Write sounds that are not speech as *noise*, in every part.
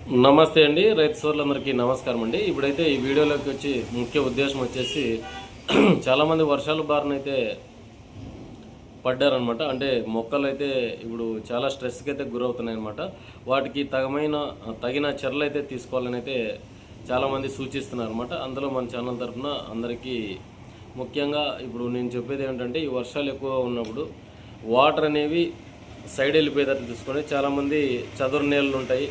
నమస్తే అండి. రైతు సోదరులందరికీ నమస్కారం అండి. ఇప్పుడైతే ఈ వీడియోలోకి వచ్చి ముఖ్య ఉద్దేశం వచ్చేసి *clears throat* చాలామంది వర్షాల బారిన అయితే పడ్డారనమాట అంటే మొక్కలు అయితే ఇప్పుడు చాలా స్ట్రెస్కి అయితే గురవుతున్నాయి అనమాట వాటికి తగమైన తగిన చర్యలు అయితే తీసుకోవాలని అయితే చాలామంది సూచిస్తున్నారు అనమాట అందులో మన ఛానల్ తరఫున అందరికీ ముఖ్యంగా ఇప్పుడు నేను చెప్పేది ఏంటంటే ఈ వర్షాలు ఎక్కువ ఉన్నప్పుడు వాటర్ అనేవి సైడ్ వెళ్ళిపోయేటట్టు తీసుకొని చాలామంది చదురు నీళ్ళు ఉంటాయి.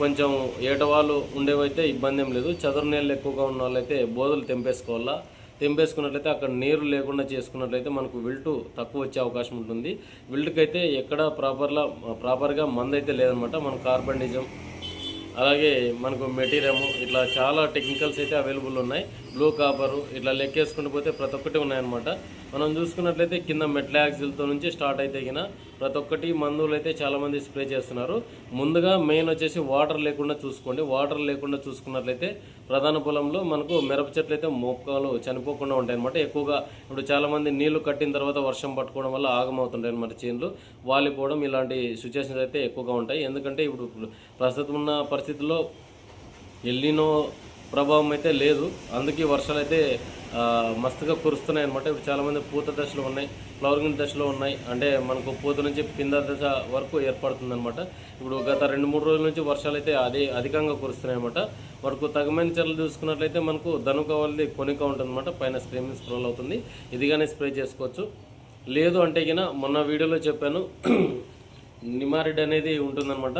కొంచెం ఏటవాళ్ళు ఉండేవైతే ఇబ్బంది ఏం లేదు. చదురు నీళ్ళు ఎక్కువగా ఉన్న వాళ్ళైతే బోధలు తెంపేసుకోవాలా. తెంపేసుకున్నట్లయితే అక్కడ నీరు లేకుండా చేసుకున్నట్లయితే మనకు విల్టు తక్కువ వచ్చే అవకాశం ఉంటుంది. విల్టుకైతే అయితే ఎక్కడ ప్రాపర్లా ప్రాపర్గా మందు అయితే లేదనమాట. మన కార్బనిజం అలాగే మనకు మెటీరియము ఇట్లా చాలా టెక్నికల్స్ అయితే అవైలబుల్ ఉన్నాయి. బ్లూ కాపరు ఇట్లా లెక్కేసుకుంటూ పోతే ప్రతి ఒక్కటి ఉన్నాయన్నమాట. మనం చూసుకున్నట్లయితే కింద మెట్లాక్సిల్తో నుంచి స్టార్ట్ అయితే గిన ప్రతి ఒక్కటి మందులు అయితే చాలామంది స్ప్రే చేస్తున్నారు. ముందుగా మెయిన్ వచ్చేసి వాటర్ లేకుండా చూసుకోండి. వాటర్ లేకుండా చూసుకున్నట్లయితే ప్రధాన పొలంలో మనకు మిరప చెట్లు అయితే మొక్కలు చనిపోకుండా ఉంటాయి అనమాట ఎక్కువగా ఇప్పుడు చాలామంది నీళ్ళు కట్టిన తర్వాత వర్షం పట్టుకోవడం వల్ల ఆగమవుతుంటాయి అనమాట చేనులు. వాలిపోవడం ఇలాంటి సిచ్యువేషన్స్ అయితే ఎక్కువగా ఉంటాయి. ఎందుకంటే ఇప్పుడు ప్రస్తుతం ఉన్న పరిస్థితుల్లో ఎల్లినో ప్రభావం అయితే లేదు. అందుకే వర్షాలు అయితే మస్తుగా కురుస్తున్నాయి అనమాట ఇప్పుడు చాలామంది పూత దశలో ఉన్నాయి ఫ్లవరింగ్ దశలో ఉన్నాయి. అంటే మనకు పూత నుంచి పింద దశ వరకు ఏర్పడుతుందనమాట ఇప్పుడు గత రెండు మూడు రోజుల నుంచి వర్షాలు అయితే అదే అధికంగా కురుస్తున్నాయి అనమాట మనకు తగమైన చర్యలు చూసుకున్నట్లయితే మనకు ధనుక వాళ్ళది కొనిక ఉంటుంది అనమాట పైన స్క్రీన్ స్క్రోల్ అవుతుంది. ఇదిగానే స్ప్రే చేసుకోవచ్చు. లేదు అంటే కన్నా మొన్న వీడియోలో చెప్పాను *clears throat* నిమారిడ్ అనేది ఉంటుందన్నమాట.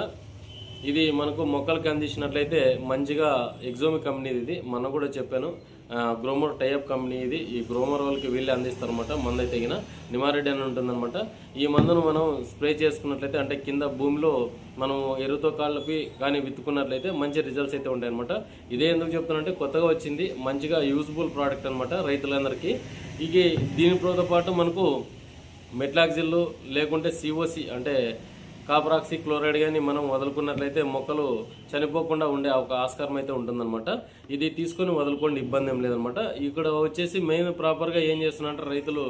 ఇది మనకు మొక్కలకి అందించినట్లయితే మంచిగా ఎగ్జోమి కంపెనీది ఇది. మొన్న కూడా చెప్పాను. గ్రోమర్ టైప్ కంపెనీ ఇది. ఈ గ్రోమర్ వాళ్ళకి వీళ్ళే అందిస్తారనమాట మందు అయితే గిన నిమారెడ్డి అని ఉంటుందన్నమాట. ఈ మందును మనం స్ప్రే చేసుకున్నట్లయితే అంటే కింద భూమిలో మనం ఎరువుతో కాళ్ళకి కానీ విత్తుకున్నట్లయితే మంచి రిజల్ట్స్ అయితే ఉంటాయన్నమాట. ఇదే ఎందుకు చెప్తానంటే కొత్తగా వచ్చింది మంచిగా యూజ్ఫుల్ ప్రోడక్ట్ అనమాట రైతులందరికీ. ఇక దీనితో పాటు మనకు మెట్లాక్సిల్ లేకుంటే సిఓసి అంటే కాపరాక్సి క్లోరైడ్ కానీ మనం వదులుకున్నట్లయితే మొక్కలు చనిపోకుండా ఉండే ఒక ఆస్కారం అయితే ఉంటుందన్నమాట. ఇది తీసుకొని వదులుకోండి ఇబ్బంది ఏం లేదనమాట ఇక్కడ వచ్చేసి మెయిన్ ప్రాపర్గా ఏం చేస్తున్నారంటే రైతులు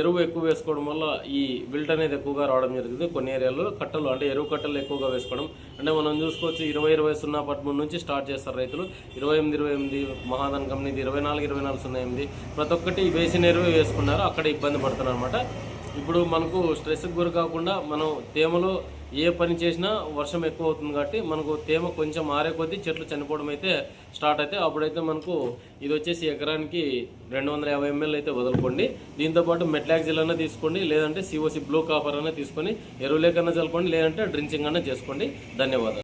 ఎరువు ఎక్కువ వేసుకోవడం వల్ల ఈ విల్ట్ అనేది ఎక్కువగా రావడం జరుగుతుంది. కొన్ని ఏరియాలో కట్టలు అంటే ఎరువు కట్టలు ఎక్కువగా వేసుకోవడం. అంటే మనం చూసుకోవచ్చు ఇరవై ఇరవై సున్నా పదమూడు నుంచి స్టార్ట్ చేస్తారు రైతులు. ఇరవై ఎనిమిది ఇరవై ఎనిమిది మహాదాన్ కంపెనీది ఇరవై నాలుగు ఇరవై నాలుగు సున్నా ఎనిమిది. ప్రతి ఒక్కటి వేసిన ఎరువు వేసుకున్నారు అక్కడ ఇబ్బంది పడుతున్నారు అనమాట ఇప్పుడు మనకు స్ట్రెస్కి గురి కాకుండా మనం తేమలో ఏ పని చేసినా వర్షం ఎక్కువ అవుతుంది కాబట్టి మనకు తేమ కొంచెం ఆరే కొద్దీ చెట్లు చనిపోవడం అయితే స్టార్ట్ అయితే అప్పుడైతే మనకు ఇది వచ్చేసి ఎకరానికి రెండు వందల యాభై ఎంఎల్ అయితే వదులుకోండి. దీంతోపాటు మెట్లాక్జిల్ అన్న తీసుకోండి లేదంటే సిఓసి బ్లూ కాపర్ అన్న తీసుకొని ఎరువులేకన్నా చల్లుకోండి లేదంటే డ్రించింగ్ అన్న చేసుకోండి. ధన్యవాదాలు.